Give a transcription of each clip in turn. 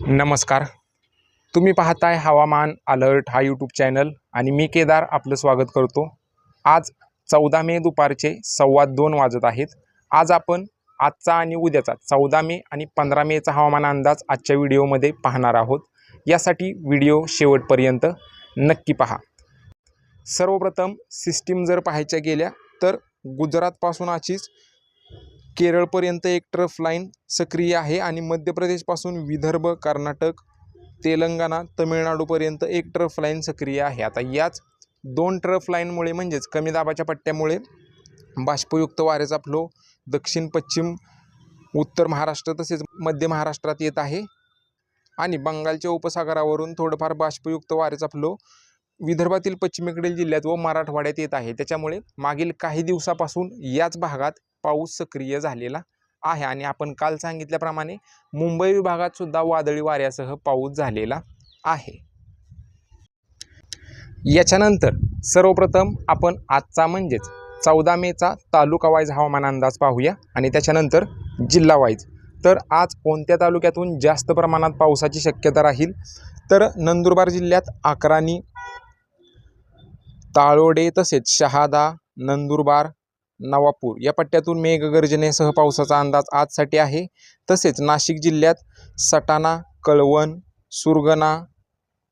नमस्कार. तुम्ही पाहताय हवामान अलर्ट हा यूट्यूब चॅनल आणि मी केदार आपलं स्वागत करतो. आज चौदा मे दुपारचे सव्वा दोन वाजत आहेत. आज आपण आजचा आणि उद्याचा चौदा मे आणि पंधरा मेचा हवामान अंदाज आजच्या व्हिडिओमध्ये पाहणार आहोत. यासाठी व्हिडिओ शेवटपर्यंत नक्की पहा. सर्वप्रथम सिस्टीम जर पाहायच्या गेल्या तर गुजरातपासून अशीच केरळपर्यंत एक ट्रफ लाईन सक्रिय आहे आणि मध्य प्रदेशपासून विदर्भ कर्नाटक तेलंगणा तमिळनाडूपर्यंत एक ट्रफ लाईन सक्रिय आहे. आता याच दोन ट्रफ लाईनमुळे म्हणजेच कमी दाबाच्या पट्ट्यामुळे बाष्पयुक्त वाऱ्याचा फ्लो दक्षिण पश्चिम उत्तर महाराष्ट्र तसेच मध्य महाराष्ट्रात येत आहे. आणि बंगालच्या उपसागरावरून थोडंफार बाष्पयुक्त वाऱ्याचा फ्लो विदर्भातील पश्चिमेकडील जिल्ह्यात व मराठवाड्यात येत आहे. त्याच्यामुळे मागील काही दिवसापासून याच भागात पाऊस सक्रिय झालेला आहे आणि आपण काल सांगितल्याप्रमाणे मुंबई विभागात सुद्धा वादळी वाऱ्यासह पाऊस झालेला आहे. याच्यानंतर सर्वप्रथम आपण आजचा म्हणजेच चौदा मेचा तालुका वाईज हवामान अंदाज पाहूया आणि त्याच्यानंतर जिल्हा वाईज. तर आज कोणत्या तालुक्यातून जास्त प्रमाणात पावसाची शक्यता राहील? तर नंदुरबार जिल्ह्यात अकराणी ताळोडे तसेच शहादा नंदुरबार नवापूर या पट्ट्यातून मेघगर्जनेसह पावसाचा अंदाज आजसाठी आहे. तसेच नाशिक जिल्ह्यात सटाणा कळवण सुरगणा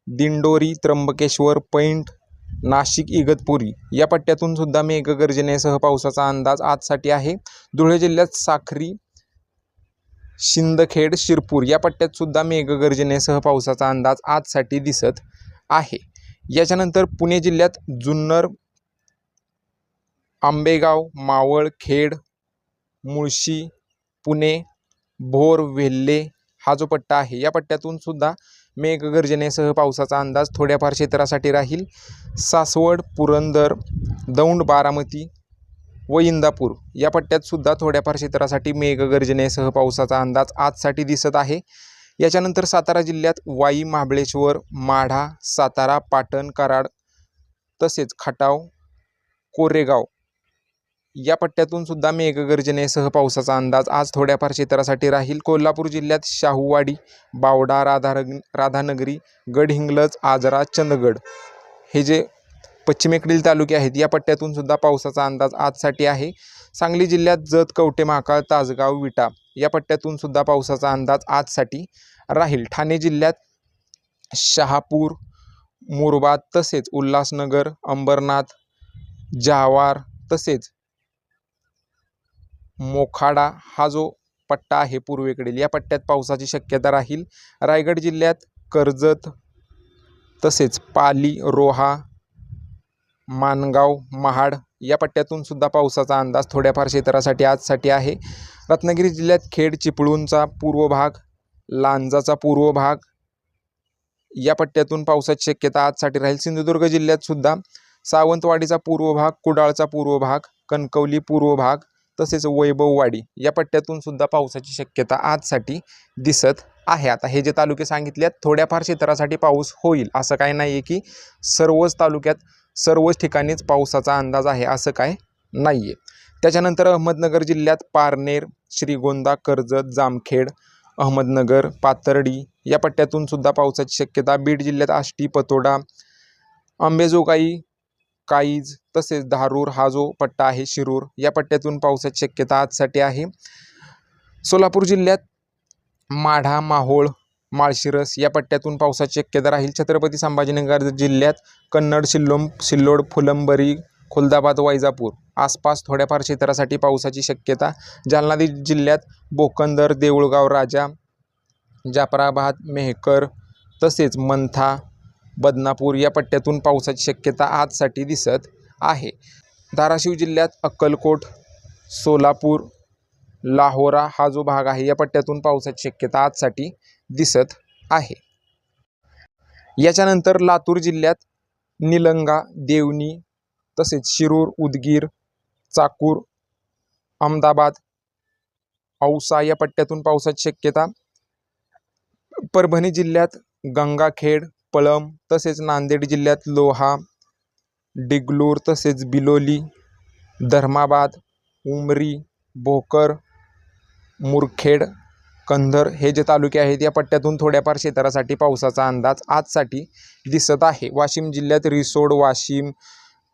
दिंडोरी त्र्यंबकेश्वर पैंठ नाशिक इगतपुरी या पट्ट्यातून सुद्धा मेघगर्जनेसह पावसाचा अंदाज आजसाठी आहे. धुळे जिल्ह्यात साखरी शिंदखेड शिरपूर या पट्ट्यात सुद्धा मेघगर्जनेसह पावसाचा अंदाज आजसाठी दिसत आहे. याच्यानंतर पुणे जिल्ह्यात जुन्नर आंबेगाव मावळ खेड मुळशी पुणे भोर वेल्हे हा जो पट्टा आहे या पट्ट्यातून सुद्धा मेघगर्जनेसह पावसाचा अंदाज थोड्याफार क्षेत्रासाठी राहील. सासवड पुरंदर दौंड बारामती व इंदापूर या पट्ट्यात सुद्धा थोड्याफार क्षेत्रासाठी मेघगर्जनेसह पावसाचा अंदाज आजसाठी दिसत आहे. याच्यानंतर सातारा जिल्ह्यात वाई महाबळेश्वर माढा सातारा पाटण कराड तसेच खटाव कोरेगाव या पट्ट्यातून सुद्धा मेघगर्जनेसह पावसाचा अंदाज आज थोड्याफार क्षेत्रासाठी राहील. कोल्हापूर जिल्ह्यात शाहूवाडी बावडा राधारग राधानगरी गडहिंग्लज आजरा चंदगड हे जे पश्चिमेकडील तालुके आहेत. या पट्ट्यातून सुद्धा पावसाचा अंदाज आजसाठी आहे. सांगली जिल्ह्यात जत कवटे महाकाळ तासगाव विटा या पट्ट्यातून सुद्धा पावसाचा अंदाज आजसाठी राहील. ठाणे जिल्ह्यात शहापूर मुरबाद तसेच उल्हासनगर अंबरनाथ जहावार तसेच मोखाडा हा जो पट्टा आहे पूर्वेकडील या पट्ट्यात पावसाची शक्यता राहील. रायगड जिल्ह्यात कर्जत तसेच पाली रोहा मानगाव महाड या पट्ट्यातून सुद्धा पावसाचा अंदाज थोड्याफार क्षेत्रासाठी आजसाठी आहे. रत्नागिरी जिल्ह्यात खेड चिपळूणचा पूर्व भाग लांजाचा पूर्व भाग या पट्ट्यातून पावसाची शक्यता आजसाठी राहील. सिंधुदुर्ग जिल्ह्यात सुद्धा सावंतवाडीचा पूर्व भाग कुडाळचा पूर्व भाग कणकवली पूर्व भाग तसेच वैभववाडी या पट्ट्यातून सुद्धा पावसाची शक्यता आजसाठी दिसत आहे. आता हे जे तालुके सांगितले आहेत थोड्याफार क्षेत्रासाठी पाऊस होईल असं काही नाही आहे की सर्वच तालुक्यात सर्वच ठिकाणीच पावसाचा अंदाज आहे असं काय नाही आहे त्याच्यानंतर अहमदनगर जिल्ह्यात पारनेर श्रीगोंदा कर्जत जामखेड अहमदनगर पाथर्डी या पट्ट्यातून सुद्धा पावसाची शक्यता. बीड जिल्ह्यात आष्टी पतोडा अंबेजोगाई काईज तसेच धारूर हा जो पट्टा आहे शिरूर या पट्ट्यातून पावसाची शक्यता आजसाठी आहे. सोलापूर जिल्ह्यात माढा माहोळ माळशिरस या पट्ट्यातून पावसाची शक्यता राहील. छत्रपती संभाजीनगर जिल्ह्यात कन्नड शिल्लोम सिल्लोड फुलंबरी खुलदाबाद वैजापूर आसपास थोड्याफार क्षेत्रासाठी पावसाची शक्यता. जालना जिल्ह्यात बोकंदर देऊळगाव राजा जाफराबाद मेहकर तसेच मंथा बदनापूर या पट्ट्यातून पावसाची शक्यता आजसाठी दिसत आहे. धाराशिव जिल्ह्यात अक्कलकोट सोलापूर लाहोरा हा जो भाग आहे या पट्ट्यातून पावसाची शक्यता आजसाठी दिसत आहे. याच्यानंतर लातूर जिल्ह्यात निलंगा देवणी तसेच शिरूर उदगीर चाकूर अहमदाबाद औसा या पट्ट्यातून पावसाची शक्यता. परभणी जिल्ह्यात गंगाखेड पळम तसेच नांदेड जिल्ह्यात लोहा डिगलूर तसेच बिलोली धर्माबाद उमरी भोकर मुरखेड कंधर हे जे तालुके आहेत या पट्ट्यातून थोड्याफार क्षेत्रासाठी पावसाचा अंदाज आजसाठी दिसत आहे. वाशिम जिल्ह्यात रिसोड वाशिम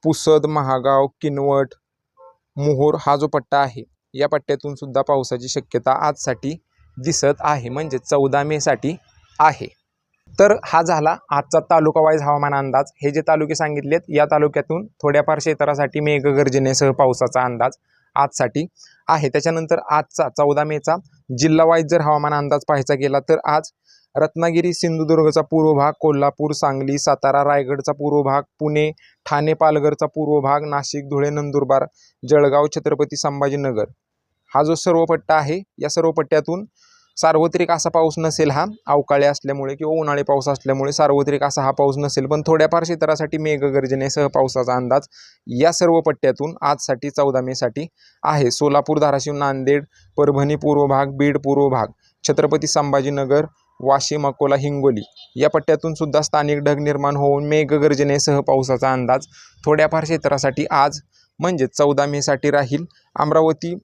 पुसद महागाव किनवट मोहोर हा जो पट्टा आहे या पट्ट्यातून सुद्धा पावसाची शक्यता आजसाठी दिसत आहे म्हणजे चौदा मेसाठी आहे. तर हा झाला आजचा तालुका वाईज हवामान अंदाज. हे जे तालुके सांगितलेत या तालुक्यातून थोड्याफार क्षेत्रासाठी मेघगर्जनेसह पावसाचा अंदाज आजसाठी आहे. त्याच्यानंतर आजचा चौदा मेचा जिल्हावाईज जर हवामान अंदाज पाहायचा गेला तर आज रत्नागिरी सिंधुदुर्गचा पूर्व भाग कोल्हापूर सांगली सातारा रायगडचा पूर्व भाग पुणे ठाणे पालघरचा पूर्व भाग नाशिक धुळे नंदुरबार जळगाव छत्रपती संभाजीनगर. हा जो सर्व पट्टा आहे या सर्व पट्ट्यातून सार्वत्रिक असा पाऊस नसेल हा अवकाळी असल्यामुळे किंवा उन्हाळी पाऊस असल्यामुळे सार्वत्रिक असा हा पाऊस नसेल. पण थोड्याफार क्षेत्रासाठी मेघगर्जनेसह पावसाचा अंदाज या सर्व पट्ट्यातून आजसाठी चौदा मेसाठी आहे. सोलापूर धाराशिव नांदेड परभणी पूर्व भाग बीड पूर्व भाग छत्रपती संभाजीनगर वाशिम अकोला हिंगोली या पट्ट्यातून सुद्धा स्थानिक ढग निर्माण होऊन मेघगर्जनेसह पावसाचा अंदाज थोड्याफार क्षेत्रासाठी आज म्हणजे चौदा मेसाठी राहील. अमरावती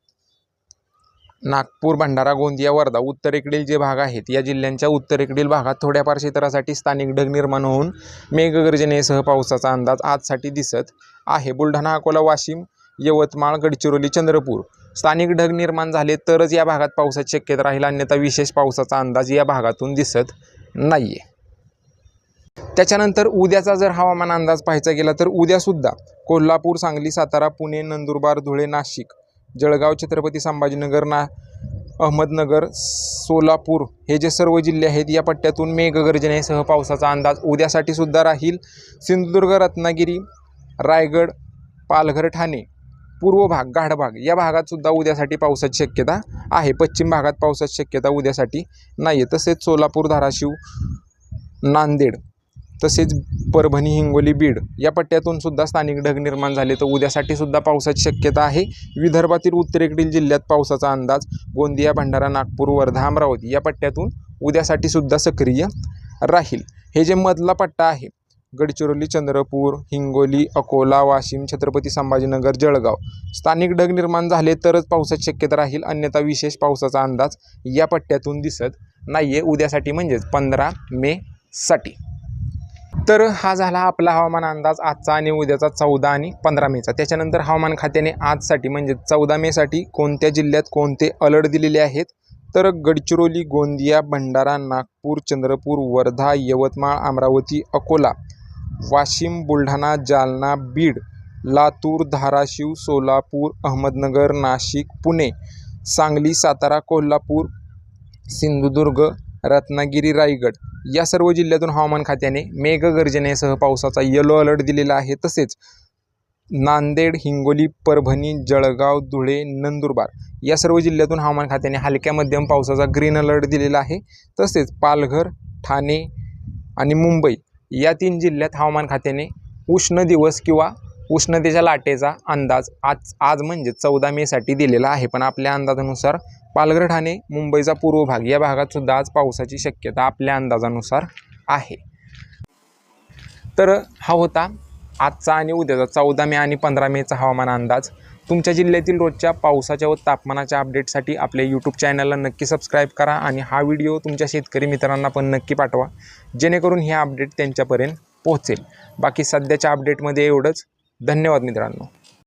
नागपूर भंडारा गोंदिया वर्धा उत्तरेकडील जे भाग आहेत या जिल्ह्यांच्या उत्तरेकडील भागात थोड्याफार क्षेत्रासाठी स्थानिक ढग निर्माण होऊन मेघगर्जनेसह पावसाचा अंदाज आजसाठी दिसत आहे. बुलढाणा अकोला वाशिम यवतमाळ गडचिरोली चंद्रपूर स्थानिक ढग निर्माण झाले तरच या भागात पावसाची शक्यता राहील. अन्यथा विशेष पावसाचा अंदाज या भागातून दिसत नाही आहे त्याच्यानंतर उद्याचा जर हवामान अंदाज पाहायचा गेला तर उद्यासुद्धा कोल्हापूर सांगली सातारा पुणे नंदुरबार धुळे नाशिक जळगाव छत्रपती संभाजीनगर ना अहमदनगर सोलापूर हे जे सर्व जिल्हे आहेत या पट्ट्यातून मेघगर्जनेसह पावसाचा अंदाज उद्यासाठी सुद्धा राहील. सिंधुदुर्ग रत्नागिरी रायगड पालघर ठाणे पूर्व भाग गाढभाग या भागात सुद्धा उद्यासाठी पावसाची शक्यता आहे. पश्चिम भागात पावसाची शक्यता उद्यासाठी नाही आहे तसेच सोलापूर धाराशिव नांदेड तसेच परभणी हिंगोली बीड या पट्ट्यातून सुद्धा स्थानिक ढग निर्माण झाले. तर उद्यासाठी सुद्धा पावसाची शक्यता आहे. विदर्भातील उत्तरेकडील जिल्ह्यात पावसाचा अंदाज गोंदिया भंडारा नागपूर वर्धा अमरावती या पट्ट्यातून उद्यासाठी सुद्धा सक्रिय राहील. हे जे मधला पट्टा आहे गडचिरोली चंद्रपूर हिंगोली अकोला वाशिम छत्रपती संभाजीनगर जळगाव स्थानिक ढग निर्माण झाले तरच पावसाची शक्यता राहील. अन्यथा विशेष पावसाचा अंदाज या पट्ट्यातून दिसत नाही आहे उद्यासाठी म्हणजेच पंधरा मेसाठी तर हा झाला आपला हवामान अंदाज आजचा आणि उद्याचा चौदा आणि पंधरा मेचा. त्याच्यानंतर हवामान खात्याने आजसाठी म्हणजे चौदा मेसाठी कोणत्या जिल्ह्यात कोणते अलर्ट दिलेले आहेत? तर गडचिरोली गोंदिया भंडारा नागपूर चंद्रपूर वर्धा यवतमाळ अमरावती अकोला वाशिम बुलढाणा जालना बीड लातूर धाराशिव सोलापूर अहमदनगर नाशिक पुणे सांगली सातारा कोल्हापूर सिंधुदुर्ग रत्नागिरी रायगड या सर्व जिल्ह्यातून हवामान खात्याने मेघगर्जनेसह पावसाचा येलो अलर्ट दिलेला आहे. तसेच नांदेड हिंगोली परभणी जळगाव धुळे नंदुरबार या सर्व जिल्ह्यातून हवामान खात्याने हलक्या मध्यम पावसाचा ग्रीन अलर्ट दिलेला आहे. तसेच पालघर ठाणे आणि मुंबई या तीन जिल्ह्यात हवामान खात्याने उष्ण दिवस किंवा उष्णतेच्या लाटेचा अंदाज आज आज म्हणजे चौदा मेसाठी दिलेला आहे. पण आपल्या अंदाजानुसार पालघर ठाणे मुंबईचा पूर्व भाग या भागात सुद्धा आज पावसाची शक्यता आपल्या अंदाजानुसार आहे. तर हा होता आजचा आणि उद्याचा चौदा मे आणि पंधरा मेचा हवामान अंदाज. तुमच्या जिल्ह्यातील रोजच्या पावसाच्या व तापमानाच्या अपडेटसाठी आपल्या यूट्यूब चॅनलला नक्की सबस्क्राईब करा आणि हा व्हिडिओ तुमच्या शेतकरी मित्रांना पण नक्की पाठवा. जेणेकरून हे अपडेट त्यांच्यापर्यंत पोहोचेल. बाकी सध्याच्या अपडेटमध्ये एवढंच. धन्यवाद मित्रांनो.